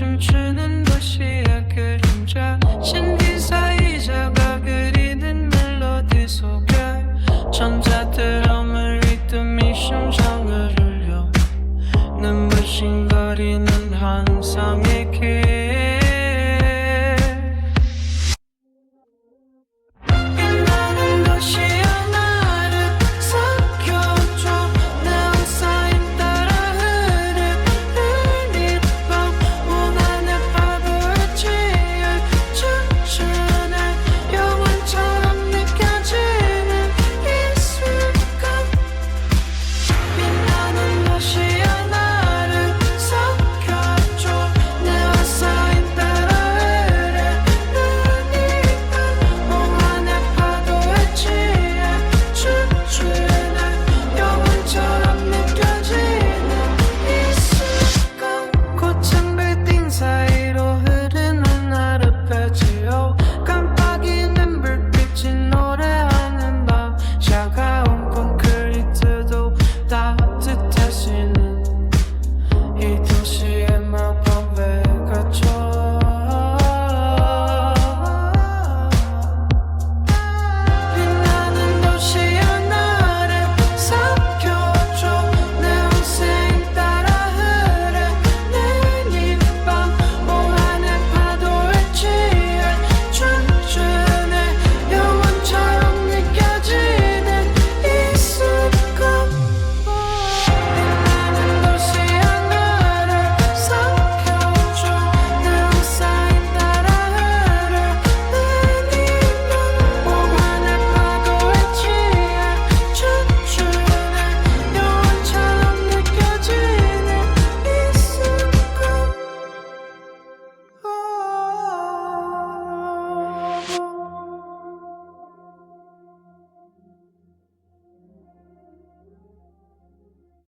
춤추는 도시의 그림자 신기사이자가 그리는 멜로디 속에 전자드럼을 리듬이 심장을 울려 눈부신 거리는 환상의 길.